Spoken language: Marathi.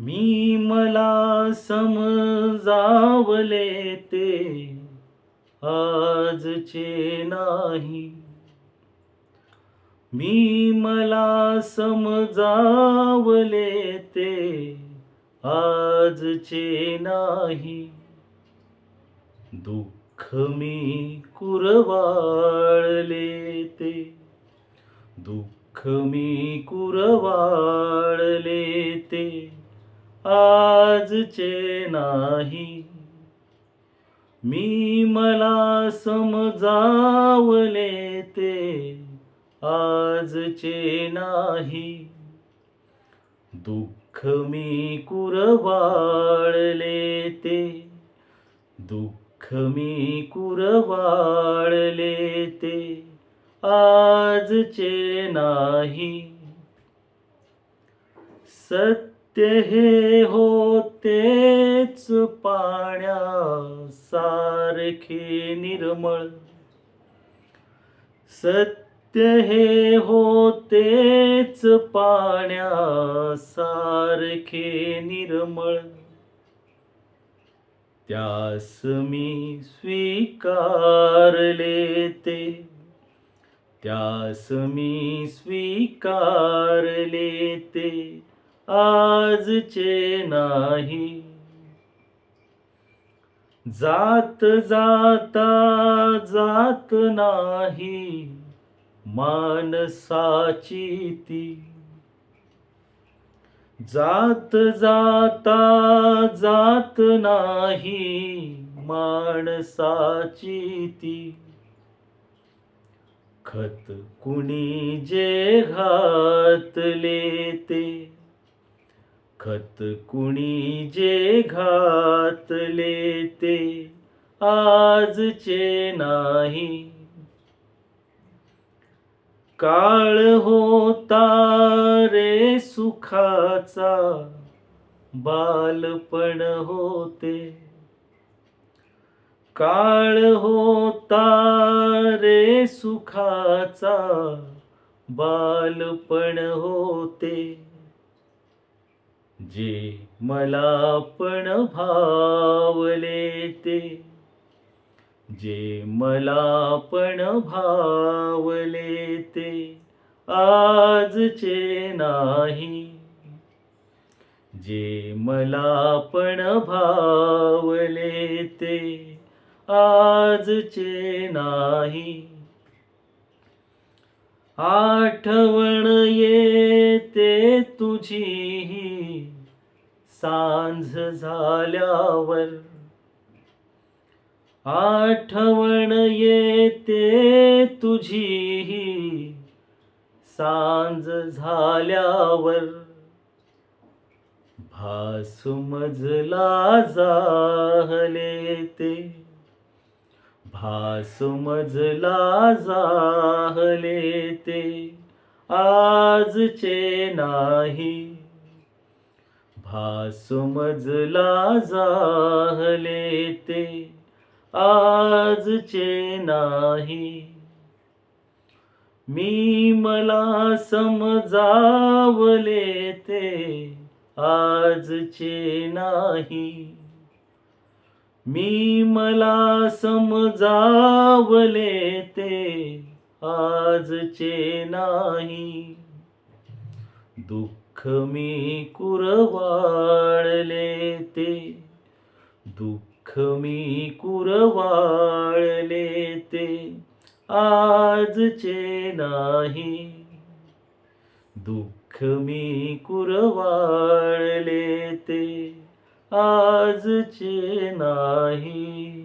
मी मला समजावले ते आजचे नाही. मी मला समजावले ते आजचे नाही. दुःख मी कुरवाळले ते. दुःख मी कुरवाळले ते. आजचे नाही. मी मला समजावले ते आजचे नाही. दुःख मी कुरवाळले ते. दुःख मी कुरवाळले ते आजचे नाही. ते हे होतेच पाण्या सारखे निर्मळ. सत्य हे होतेच पाण्या सारखे निर्मळ. त्यास मी स्वीकारले ते. त्यास मी स्वीकारले ते. आजचे नाही. जात जाता जात नाही मानसाची ती. जात जाता जात नाही माणसाची ती. खत कुणी जे घातले ते खत कुणी जे घातले ते आजचे नाही. काळ होता रे सुखाचा बालपण होते. काळ होता रे सुखाचा बालपण होते. जे मला पण भावले ते. जे मला पण भावले ते आजचे नाही. जे मला पण भावले ते आजचे नाही. आठवण येते तुझी सांझ झाल्यावर आठवण येते तुझी सांज झाल्यावर भासुमजला जाहले ते भासुमजला जाहले ते आजचे नाही. हा समजला जाहले ते आजचे नाही. मी मला समजावले ते आजचे नाही. मी मला समजावले ते आजचे नाही. दुःख मी कुरवाळले ते. दुःख मी कुरवाळले ते. आजचे नाही. दुःख मी कुरवाळले ते. आजचे नाही.